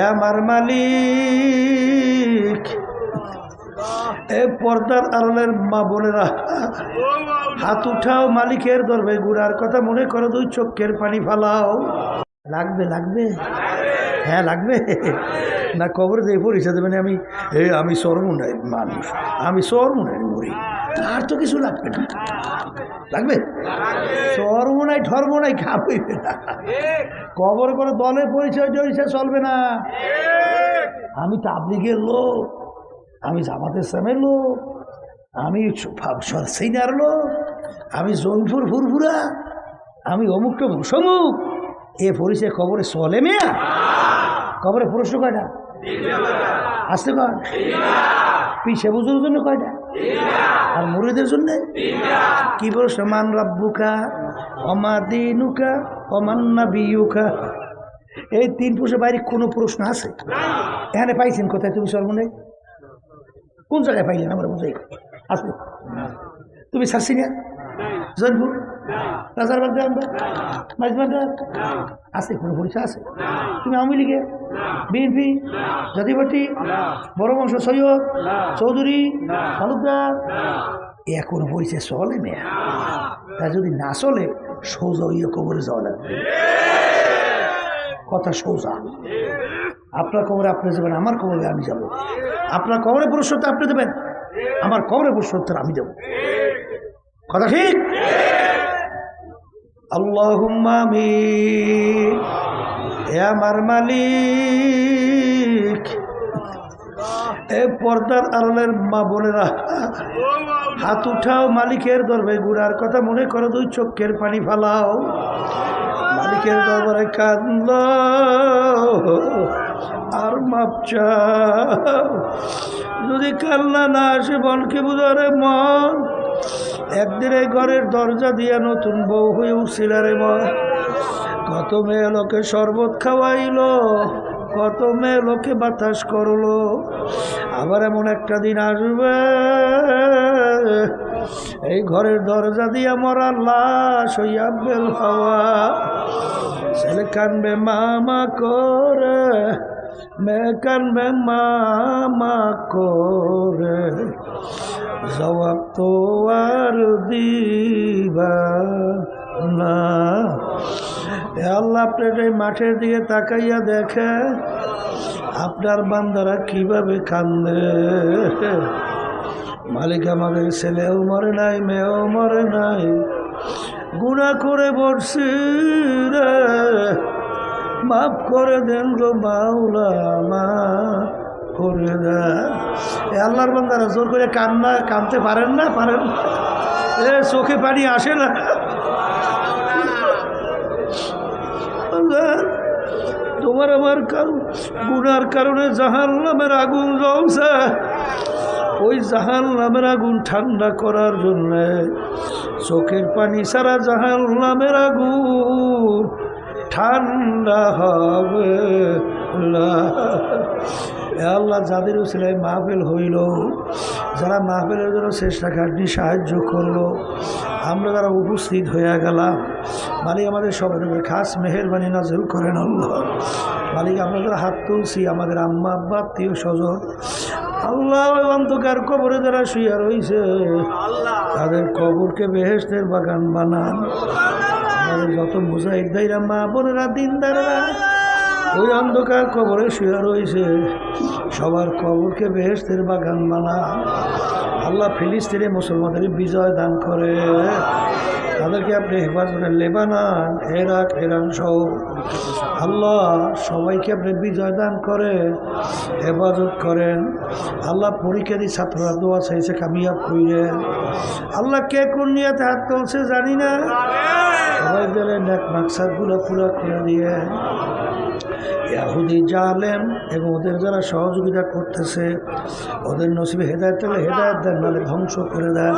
আমার মালিক। এ পর্দার আড়ালের মা বোনেরা, হাত উঠাও মালিকের দরবে গুড়ার কথা মনে করো, দুই চোখের পানি ফালাও। লাগবে লাগবে? হ্যাঁ লাগবে। না, কবর দিয়ে পরিচয় দেবেন আমি, এ, আমি সর্বনাই মানুষ, আমি সর্বনাই মরি আর তো কিছু লাগবে না। লাগবে? সর্বনাই ঠর্বনাই খাবইবে না। কবর করে দলের পরিচয় টরিচয় চলবে না। আমি তাবলিগের লোক, আমি জামাতের সামের লোক, আমি সিনিয়র লোক, আমি জৈনপুর ফুরফুরা, আমি অমুক টমুক, সমুক। এ পরিচয় কবরে চলে মেয়া। কবরে প্রশ্ন কয়টা? আসতে কয়? পিছে বুঝুর জন্য কয়টা? আর মুড়িদের জন্য? কি প্রশ্ন মান রাব্বুকা অমা দিনুকা অমান্না বিয়ুকা এই তিন পুরুষের বাইরে কোনো প্রশ্ন আছে। এখানে পাইছেন কোথায় তুমি সর্বনে কোন জায়গায় পাইলেন? আমরা বুঝাই আছে। তুমি সারসিনিয়া? জয়নপুর? রাজার বাগদা আমরা মাঝবাগদা আছে, কোনো পরিচয় আছে? তুমি আওয়ামী লীগের? বিএনপি? জাতিপার্টি বড় বংশ সৈয়দ? চৌধুরী? তালুকদার? এ কোনো পরিচয় চলে মেয়া তা যদি না চলে সোজা ইয়ে কবরে যাওয়া লাগবে। কথা সোজা। আপনার কবরে আপনি যাবেন, আমার কবরে আমি যাব। আপনার কবরে পুরস্কার আপনি দেবেন, আমার কবরে পুরস্কার আমি দেব। কথা ঠিক? আল্লাহ আমার মালিক। এ পর্দার আড়ালের মা বোনেরা, হাত উঠাও মালিকের দরবে গুড়ার কথা মনে করো, দুই চোখের পানি ফালাও। মালিকের দরবারে কান্দ আর মাপ যদি কান্না না আসে বনকে বুঝারে মন। একদিন এই ঘরের দরজা দিয়া নতুন বউ হয়ে উঠছিল রে মন। কত মেয়ে লোকে শরবত খাওয়াইলো। কত মেয়ে লোকে বাতাস করল, আবার এমন একটা দিন আসবে। এই ঘরের দরজা দিয়া মরা লাশ হইয়া বেল হওয়া। ছেলে কানবে, মামা করে। মেয়ে কানবে, মামা করে। জবাব তো আর দিবা না। আল্লাহ আপনার এই মাঠের দিকে তাকাইয়া দেখে আপনার বান্দারা কীভাবে কান্দে? মালিক আমাদের ছেলেও মরে নাই, মেয়েও মরে নাই গুণা করে বসছি রে। মাফ করে দেন গো মা করে দেন। আল্লাহর বান্দারা জোর করে কান্না কানতে পারেন না, পারেন এ চোখে পানি আসে না। আল্লাহ, তোমার আমার গুনার কারণে জাহান নামের আগুন জ্বলছে। ওই জাহান নামের আগুন ঠান্ডা করার জন্য চোখের পানি সারা জাহান নামের আগুন ঠান্ডা হবে আল্লাহ, যাদের উসিলায় মাহফিল হইল, যারা মাহফিলের জন্য চেষ্টা খাটনি সাহায্য করল, আমরা যারা উপস্থিত হয়ে গেলাম, মালিক আমাদের সবার উপরে খাস মেহরবানি নাজল করেন আল্লাহ। মালিক, আমরা যারা হাত তুলছি, আমাদের আম্মা, আব্বা, আত্মীয় স্বজন, আল্লাহ অন্ধকার কবরে যারা শুয়ে রয়েছে তাদের কবরকে বেহেস্তের বাগান বানান। আমাদের যত মুজাহিদ ভাইরা, মা বোনেরা, দিনদাররা ওই অন্ধকার কবরে শুয়ে রয়েছে। সবার কবরকে বেহেস্তের বাগান বানা। আল্লাহ ফিলিস্তিনে মুসলমানদের বিজয় দান করে। তাদেরকে আপনি হেফাজতে লেবানান এরাক এরান সহ। আল্লাহ সবাইকে আপনি বিজয় দান করে হেফাজত করেন। আল্লাহ পরীক্ষা দিয়ে ছাত্ররা দোয়া চাইছে কামিয়াব কইরেন আল্লাহ কে কোন নিয়াতে হাত তুলছে জানি না। সবাই দিলে নেক মাকসাদগুলো পুরা করে দিয়ে ইয়াহুদি জালেম এবং ওদের যারা সহযোগিতা করতেছে ওদের নসিবে হেদায়ত পেলে হেদায়ত দেন নাহলে ধ্বংস করে দেন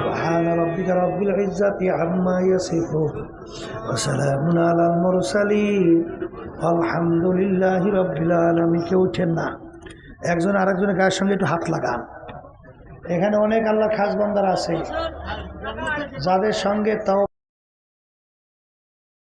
سبحان ربك رب العزة عما يصفون وسلام على المرسلين والحمد لله رب العالمين কেউ উঠেন না একজন আরেকজনের গায়ের সঙ্গে একটু হাত লাগান এখানে অনেক আল্লাহ খাস বান্দার আছে যাদের সঙ্গে তাও